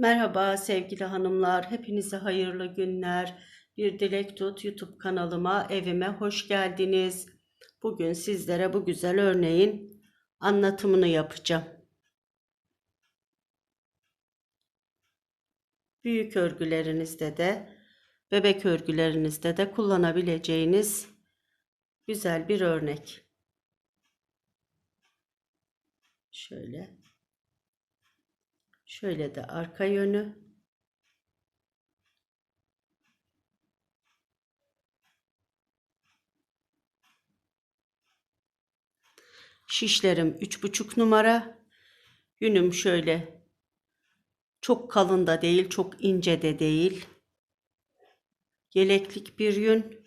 Merhaba sevgili hanımlar, hepinize hayırlı günler. Bir Dilek Tut YouTube kanalıma, evime hoş geldiniz. Bugün sizlere bu güzel örneğin anlatımını yapacağım. Büyük örgülerinizde de, bebek örgülerinizde de kullanabileceğiniz güzel bir örnek. Şöyle. Şöyle de arka yönü. Şişlerim üç buçuk numara. Yünüm şöyle çok kalın da değil, çok ince de değil. Yeleklik bir yün.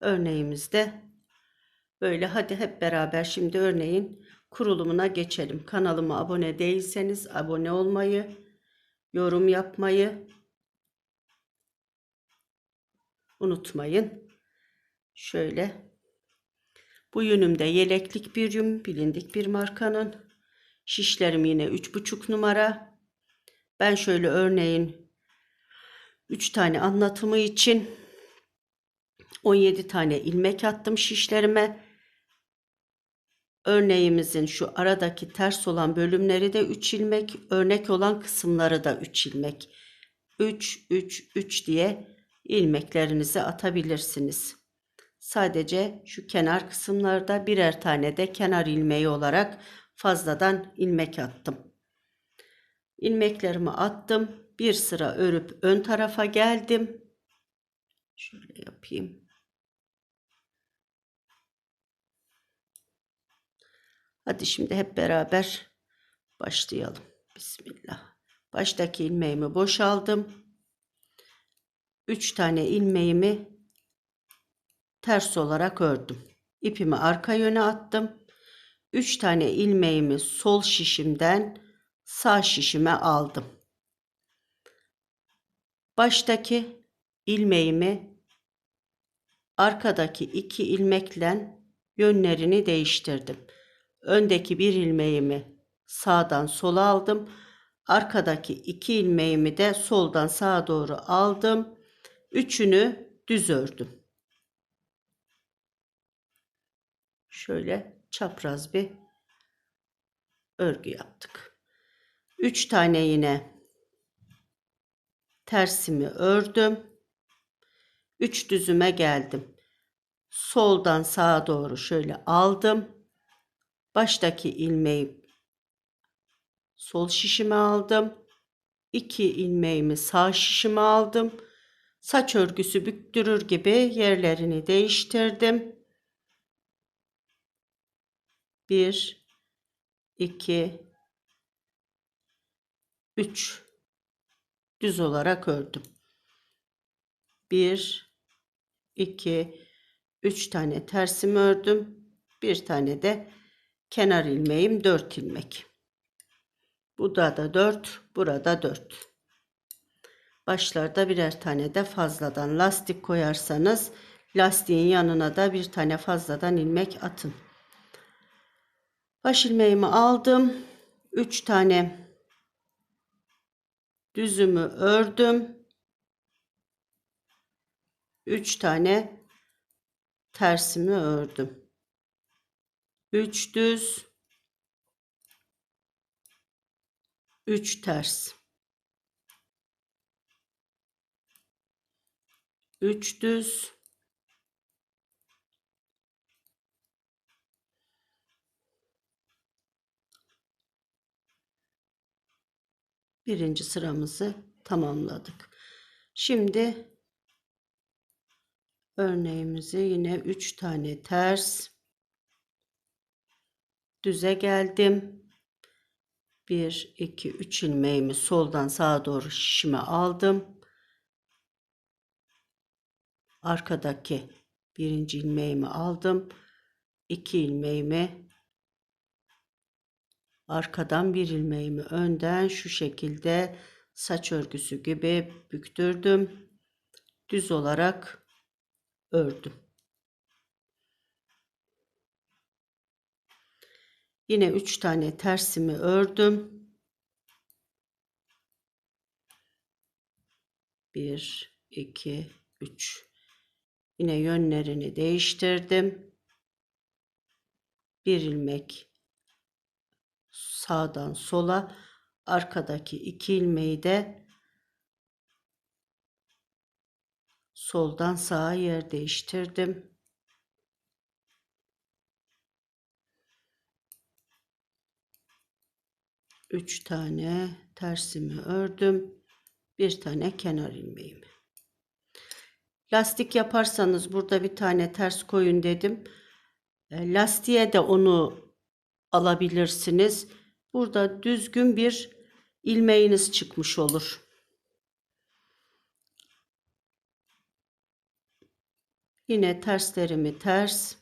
Örneğimizde Böyle hadi hep beraber şimdi örneğin kurulumuna geçelim. Kanalıma abone değilseniz abone olmayı, yorum yapmayı unutmayın. Şöyle bu yünümde yeleklik bir yün bilindik bir markanın. Şişlerim yine 3,5 numara. Ben şöyle örneğin 3 tane anlatımı için 17 tane ilmek attım şişlerime. Örneğimizin şu aradaki ters olan bölümleri de 3 ilmek, örnek olan kısımları da 3 ilmek. 3 3 3 diye ilmeklerinizi atabilirsiniz. Sadece şu kenar kısımlarda birer tane de kenar ilmeği olarak fazladan ilmek attım. İlmeklerimi attım. Bir sıra örüp ön tarafa geldim. Şöyle yapayım. Hadi şimdi hep beraber başlayalım. Bismillah. Baştaki ilmeğimi boşaldım. 3 tane ilmeğimi ters olarak ördüm. İpimi arka yöne attım. 3 tane ilmeğimi sol şişimden sağ şişime aldım. Baştaki ilmeğimi arkadaki iki ilmekle yönlerini değiştirdim. Öndeki bir ilmeğimi sağdan sola aldım. Arkadaki iki ilmeğimi de soldan sağa doğru aldım. Üçünü düz ördüm. Şöyle çapraz bir örgü yaptık. Üç tane yine tersimi ördüm. Üç düzüme geldim. Soldan sağa doğru şöyle aldım baştaki ilmeği sol şişime aldım. 2 ilmeğimi sağ şişime aldım. Saç örgüsü büktürür gibi yerlerini değiştirdim. 1 2 3 düz olarak ördüm. 1 2 3 tane tersimi ördüm. Bir tane de kenar ilmeğim 4 ilmek. Burada da 4, burada 4. Başlarda birer tane de fazladan lastik koyarsanız lastiğin yanına da bir tane fazladan ilmek atın. Baş ilmeğimi aldım. 3 tane düzümü ördüm. 3 tane tersimi ördüm. 3 düz. 3 ters. 3 düz. Birinci sıramızı tamamladık. Şimdi örneğimizi yine 3 tane ters düze geldim. 1 2 3 ilmeğimi soldan sağa doğru şişime aldım. Arkadaki birinci ilmeğimi aldım. 2 ilmeğimi arkadan bir ilmeğimi önden şu şekilde saç örgüsü gibi büktürdüm. Düz olarak ördüm. Yine 3 tane tersimi ördüm. 1 2 3 Yine yönlerini değiştirdim. Bir ilmek sağdan sola, arkadaki iki ilmeği de soldan sağa yer değiştirdim. Üç tane tersimi ördüm. Bir tane kenar ilmeğimi. Lastik yaparsanız burada bir tane ters koyun dedim. E, Lastiğe de onu alabilirsiniz. Burada düzgün bir ilmeğiniz çıkmış olur. Yine terslerimi ters.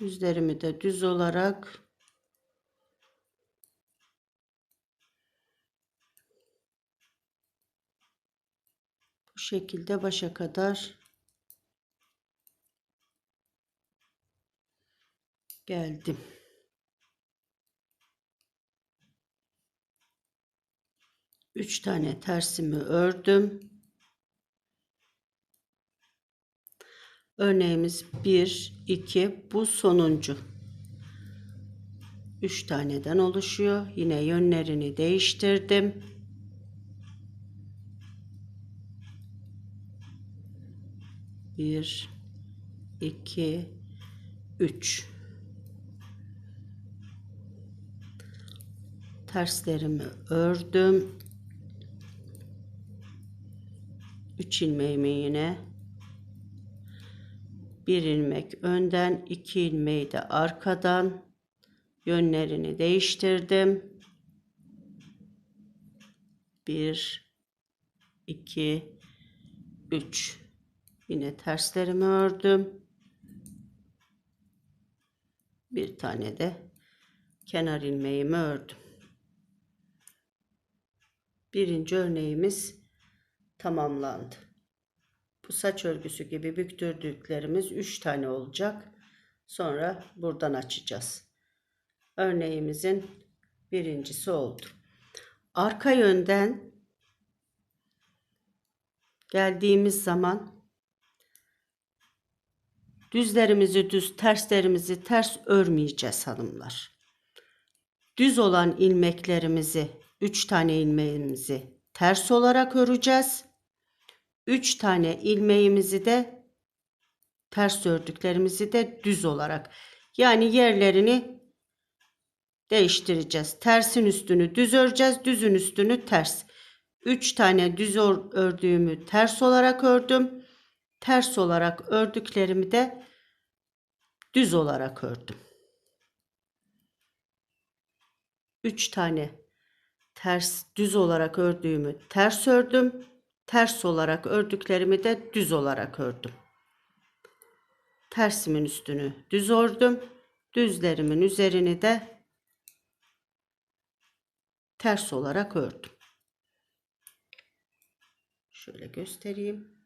Düzlerimi de düz olarak bu şekilde başa kadar geldim. Üç tane tersimi ördüm. Örneğimiz 1, 2, bu sonuncu. 3 taneden oluşuyor. Yine yönlerini değiştirdim. Bir, iki, üç. Terslerimi ördüm. Üç ilmeğimi yine bir ilmek önden, iki ilmeği de arkadan yönlerini değiştirdim. Bir, iki, üç. Yine terslerimi ördüm. Bir tane de kenar ilmeğimi ördüm. Birinci örneğimiz tamamlandı. Bu saç örgüsü gibi büktürdüklerimiz 3 tane olacak. Sonra buradan açacağız. Örneğimizin birincisi oldu. Arka yönden geldiğimiz zaman düzlerimizi düz, terslerimizi ters örmeyeceğiz hanımlar. Düz olan ilmeklerimizi, 3 tane ilmeğimizi ters olarak öreceğiz. 3 tane ilmeğimizi de ters ördüklerimizi de düz olarak yani yerlerini değiştireceğiz. Tersin üstünü düz öreceğiz. Düzün üstünü ters. 3 tane düz ördüğümü ters olarak ördüm. Ters olarak ördüklerimi de düz olarak ördüm. 3 tane ters düz olarak ördüğümü ters ördüm ters olarak ördüklerimi de düz olarak ördüm. Tersimin üstünü düz ördüm. Düzlerimin üzerini de ters olarak ördüm. Şöyle göstereyim.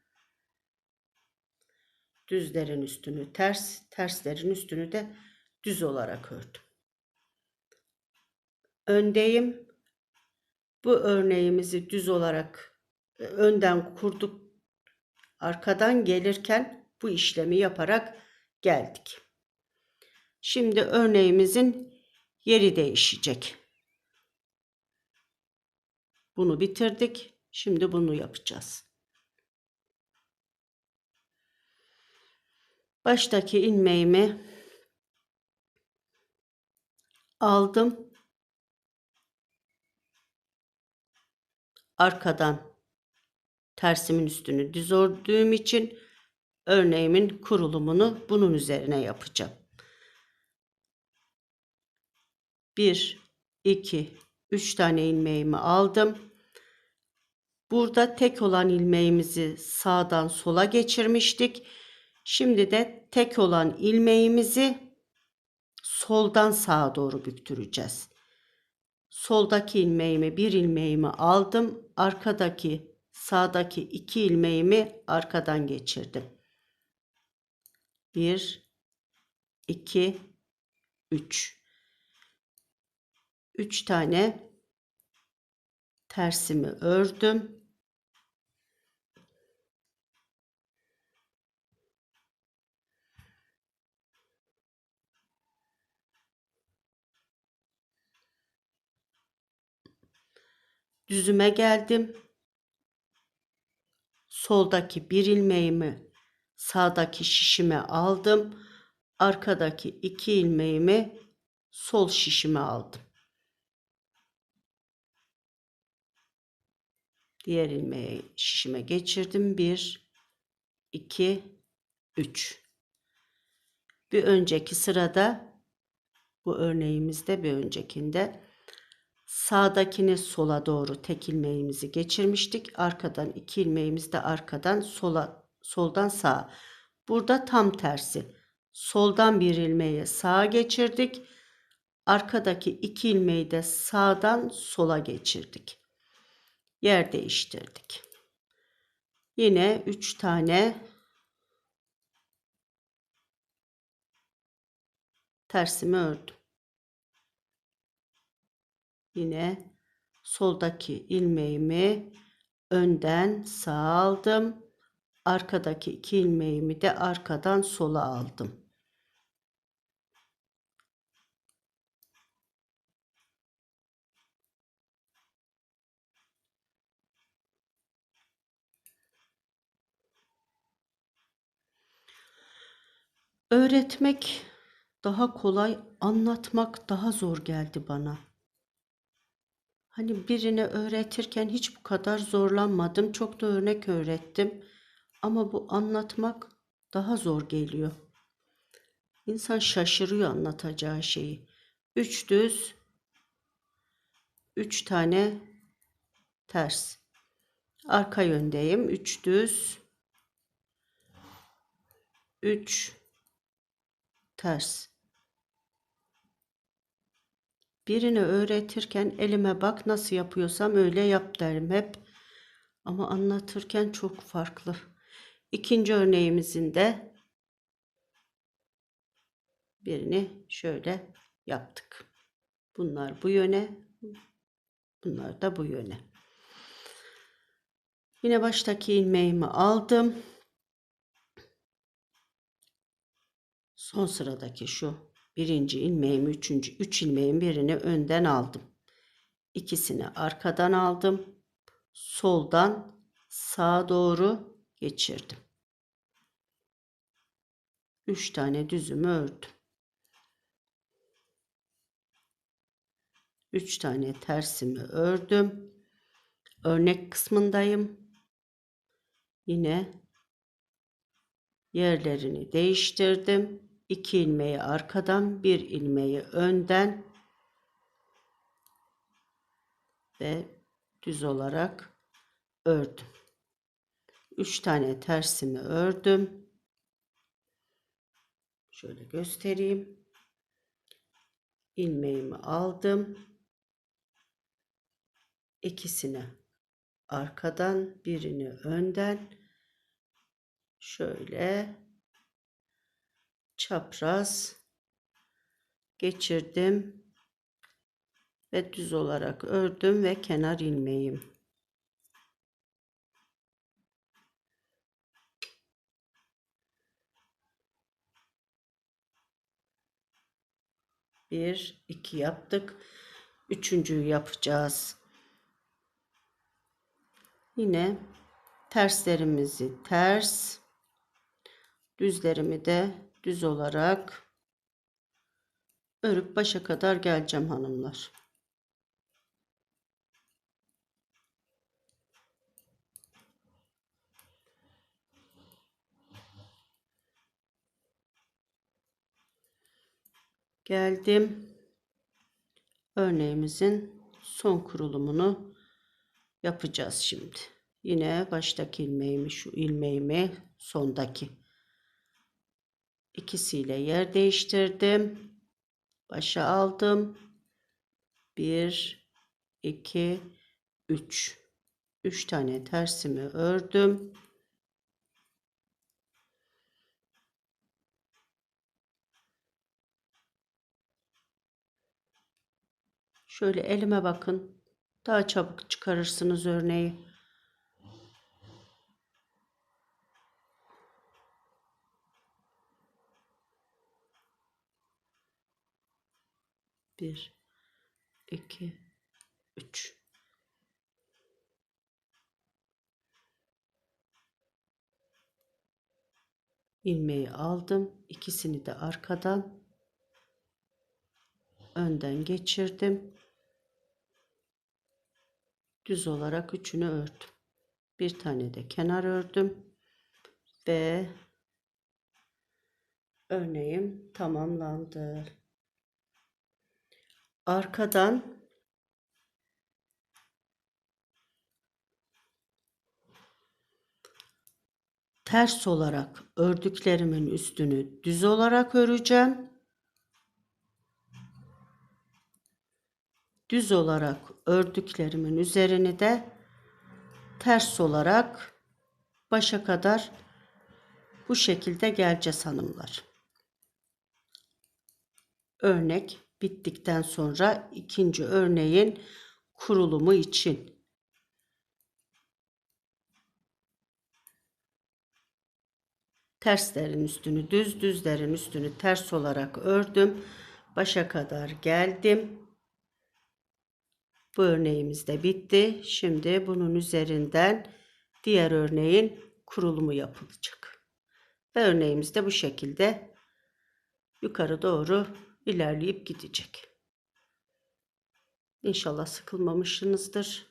Düzlerin üstünü ters, terslerin üstünü de düz olarak ördüm. Öndeyim. Bu örneğimizi düz olarak önden kurduk. Arkadan gelirken bu işlemi yaparak geldik. Şimdi örneğimizin yeri değişecek. Bunu bitirdik. Şimdi bunu yapacağız. Baştaki ilmeğimi aldım. Arkadan tersimin üstünü düz ördüğüm için örneğimin kurulumunu bunun üzerine yapacağım. 1 2 3 tane ilmeğimi aldım. Burada tek olan ilmeğimizi sağdan sola geçirmiştik. Şimdi de tek olan ilmeğimizi soldan sağa doğru büktüreceğiz. Soldaki ilmeğimi bir ilmeğimi aldım. Arkadaki sağdaki iki ilmeğimi arkadan geçirdim. 1 2 3 3 tane tersimi ördüm. Düzüme geldim. Soldaki bir ilmeğimi sağdaki şişime aldım. Arkadaki iki ilmeğimi sol şişime aldım. Diğer ilmeği şişime geçirdim. 1 2 3 Bir önceki sırada bu örneğimizde bir öncekinde sağdakini sola doğru tek ilmeğimizi geçirmiştik. Arkadan iki ilmeğimiz de arkadan sola soldan sağa. Burada tam tersi. Soldan bir ilmeği sağa geçirdik. Arkadaki iki ilmeği de sağdan sola geçirdik. Yer değiştirdik. Yine 3 tane tersimi ördüm. Yine soldaki ilmeğimi önden sağa aldım. Arkadaki iki ilmeğimi de arkadan sola aldım. Öğretmek daha kolay, anlatmak daha zor geldi bana. Hani birine öğretirken hiç bu kadar zorlanmadım. Çok da örnek öğrettim. Ama bu anlatmak daha zor geliyor. İnsan şaşırıyor anlatacağı şeyi. Üç düz, üç tane ters. Arka yöndeyim. Üç düz, üç ters. Birini öğretirken elime bak nasıl yapıyorsam öyle yap derim hep. Ama anlatırken çok farklı. İkinci örneğimizin de birini şöyle yaptık. Bunlar bu yöne, bunlar da bu yöne. Yine baştaki ilmeğimi aldım. Son sıradaki şu birinci ilmeğimi, üçüncü, üç ilmeğin birini önden aldım. İkisini arkadan aldım. Soldan sağa doğru geçirdim. Üç tane düzümü ördüm. Üç tane tersimi ördüm. Örnek kısmındayım. Yine yerlerini değiştirdim. 2 ilmeği arkadan, bir ilmeği önden ve düz olarak ördüm. 3 tane tersimi ördüm. Şöyle göstereyim. ilmeğimi aldım. İkisini arkadan, birini önden şöyle çapraz geçirdim ve düz olarak ördüm ve kenar ilmeğim. Bir, iki yaptık. Üçüncüyü yapacağız. Yine terslerimizi ters, düzlerimi de düz olarak örüp başa kadar geleceğim hanımlar. Geldim. Örneğimizin son kurulumunu yapacağız şimdi. Yine baştaki ilmeğimi şu ilmeğimi sondaki ikisiyle yer değiştirdim. Başa aldım. 1 2 3 3 tane tersimi ördüm. Şöyle elime bakın. Daha çabuk çıkarırsınız örneği. Bir, iki, üç. ilmeği aldım. İkisini de arkadan önden geçirdim. Düz olarak üçünü ördüm. Bir tane de kenar ördüm ve örneğim tamamlandı. Arkadan ters olarak ördüklerimin üstünü düz olarak öreceğim. Düz olarak ördüklerimin üzerini de ters olarak başa kadar bu şekilde geleceğiz hanımlar. Örnek bittikten sonra ikinci örneğin kurulumu için terslerin üstünü düz düzlerin üstünü ters olarak ördüm. Başa kadar geldim. Bu örneğimiz de bitti. Şimdi bunun üzerinden diğer örneğin kurulumu yapılacak. Ve örneğimiz de bu şekilde yukarı doğru ilerleyip gidecek. İnşallah sıkılmamışsınızdır.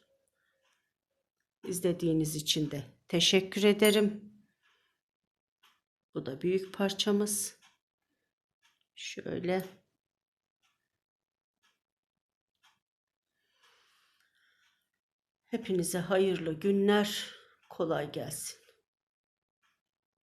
İzlediğiniz için de teşekkür ederim. Bu da büyük parçamız. Şöyle. Hepinize hayırlı günler. Kolay gelsin.